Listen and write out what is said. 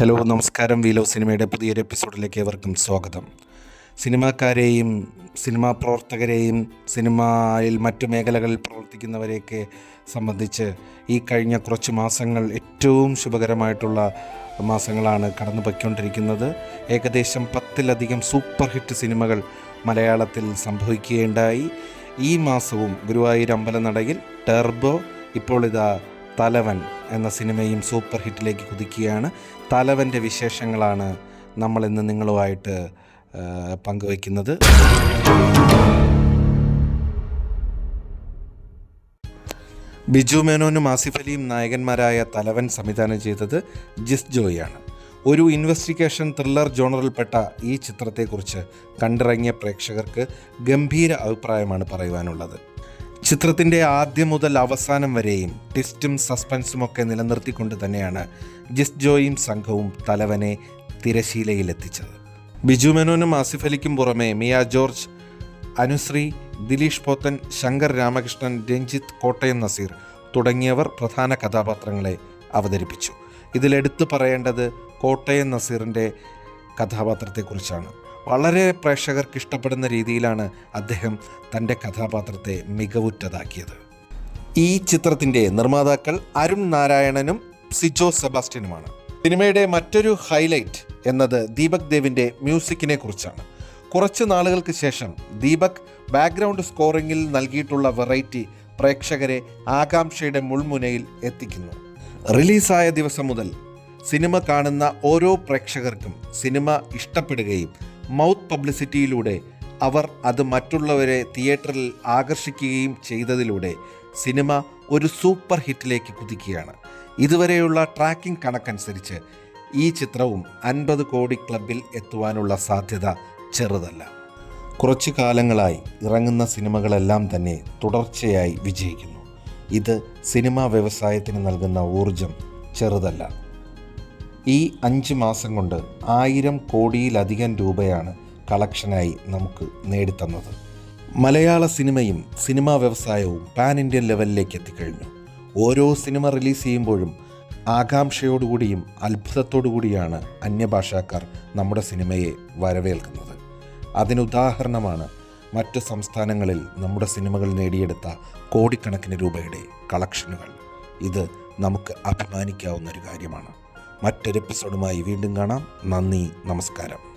Hello നമസ്കാരം. വീലോ സിനിമയുടെ പുതിയൊരു എപ്പിസോഡിലേക്ക് ഏവർക്കും സ്വാഗതം. സിനിമാക്കാരെയും സിനിമാ പ്രവർത്തകരെയും സിനിമയിൽ മറ്റു മേഖലകളിൽ പ്രവർത്തിക്കുന്നവരെയൊക്കെ സംബന്ധിച്ച് ഈ കഴിഞ്ഞ കുറച്ച് മാസങ്ങൾ ഏറ്റവും ശുഭകരമായിട്ടുള്ള മാസങ്ങളാണ് കടന്നു പോയിക്കൊണ്ടിരിക്കുന്നത് ഏകദേശം പത്തിലധികം സൂപ്പർ ഹിറ്റ് സിനിമകൾ മലയാളത്തിൽ സംഭവിക്കുകയുണ്ടായി. ഈ മാസവും ഗുരുവായൂർ അമ്പലനടയിൽ ടെർബോ ഇപ്പോൾ ഇതാ തലവൻ എന്ന സിനിമയും സൂപ്പർ ഹിറ്റിലേക്ക് കുതിക്കുകയാണ്. തലവന്റെ വിശേഷങ്ങളാണ് നമ്മൾ ഇന്ന് നിങ്ങളുമായിട്ട് പങ്കുവയ്ക്കുന്നത്. ബിജു മേനോനും ആസിഫ് അലിയും നായകന്മാരായ തലവൻ സംവിധാനം ചെയ്തത് ജിസ് ജോയിയാണ്. ഒരു ഇൻവെസ്റ്റിഗേഷൻ ത്രില്ലർ ജോണറിൽപ്പെട്ട ഈ ചിത്രത്തെക്കുറിച്ച് കണ്ടിറങ്ങിയ പ്രേക്ഷകർക്ക് ഗംഭീര അഭിപ്രായമാണ് പറയുവാനുള്ളത്. ചിത്രത്തിന്റെ ആദ്യം മുതൽ അവസാനം വരെയും ട്വിസ്റ്റും സസ്പെൻസും ഒക്കെ നിലനിർത്തിക്കൊണ്ട് തന്നെയാണ് ജിസ് ജോയും സംഘവും തലവനെ തിരശീലയിലെത്തിച്ചത്. ബിജു മേനോനും ആസിഫ് അലിക്കും പുറമെ മിയ ജോർജ് അനുശ്രീ ദിലീഷ് പോത്തൻ ശങ്കർ രാമകൃഷ്ണൻ രഞ്ജിത്ത് കോട്ടയം നസീർ തുടങ്ങിയവർ പ്രധാന കഥാപാത്രങ്ങളെ അവതരിപ്പിച്ചു. ഇതിലെടുത്തു പറയേണ്ടത് കോട്ടയം നസീറിന്റെ കഥാപാത്രത്തെക്കുറിച്ചാണ്. വളരെ പ്രേക്ഷകർക്ക് ഇഷ്ടപ്പെടുന്ന രീതിയിലാണ് അദ്ദേഹം തന്റെ കഥാപാത്രത്തെ മികവുറ്റതാക്കിയത്. ഈ ചിത്രത്തിന്റെ നിർമ്മാതാക്കൾ അരുൺ നാരായണനും സിജോ സെബാസ്റ്റ്യനുമാണ്. സിനിമയുടെ മറ്റൊരു ഹൈലൈറ്റ് എന്നത് ദീപക് ദേവിന്റെ മ്യൂസിക്കിനെ കുറിച്ചാണ്. കുറച്ച് നാളുകൾക്ക് ശേഷം ദീപക് ബാക്ക്ഗ്രൗണ്ട് സ്കോറിങ്ങിൽ നൽകിയിട്ടുള്ള വെറൈറ്റി പ്രേക്ഷകരെ ആകാംക്ഷയുടെ മുൾമുനയിൽ എത്തിക്കുന്നു. റിലീസായ ദിവസം മുതൽ സിനിമ കാണുന്ന ഓരോ പ്രേക്ഷകർക്കും സിനിമ ഇഷ്ടപ്പെടുകയും മൗത്ത് പബ്ലിസിറ്റിയിലൂടെ അവർ അത് മറ്റുള്ളവരെ തിയേറ്ററിൽ ആകർഷിക്കുകയും ചെയ്തതിലൂടെ സിനിമ ഒരു സൂപ്പർ ഹിറ്റിലേക്ക് കുതിക്കുകയാണ്. ഇതുവരെയുള്ള ട്രാക്കിംഗ് കണക്കനുസരിച്ച് ഈ ചിത്രവും അൻപത് കോടി ക്ലബിൽ എത്തുവാനുള്ള സാധ്യത ചെറുതല്ല. കുറച്ചു കാലങ്ങളായി ഇറങ്ങുന്ന സിനിമകളെല്ലാം തന്നെ തുടർച്ചയായി വിജയിക്കുന്നു. ഇത് സിനിമാ വ്യവസായത്തിന് നൽകുന്ന ഊർജം ചെറുതല്ല. ഈ അഞ്ച് മാസം കൊണ്ട് ആയിരം കോടിയിലധികം രൂപയാണ് കളക്ഷനായി നമുക്ക് നേടിത്തന്നത്. മലയാള സിനിമയും സിനിമാ വ്യവസായവും പാൻ ഇന്ത്യൻ ലെവലിലേക്ക് എത്തിക്കഴിഞ്ഞു. ഓരോ സിനിമ റിലീസ് ചെയ്യുമ്പോഴും ആകാംക്ഷയോടുകൂടിയും അത്ഭുതത്തോടുകൂടിയാണ് അന്യഭാഷാക്കാർ നമ്മുടെ സിനിമയെ വരവേൽക്കുന്നത്. അതിനുദാഹരണമാണ് മറ്റ് സംസ്ഥാനങ്ങളിൽ നമ്മുടെ സിനിമകൾ നേടിയെടുത്ത കോടിക്കണക്കിന് രൂപയുടെ കളക്ഷനുകൾ. ഇത് നമുക്ക് അഭിമാനിക്കാവുന്ന ഒരു കാര്യമാണ്. മറ്റൊരു എപ്പിസോഡുമായി വീണ്ടും കാണാം. നന്ദി നമസ്കാരം.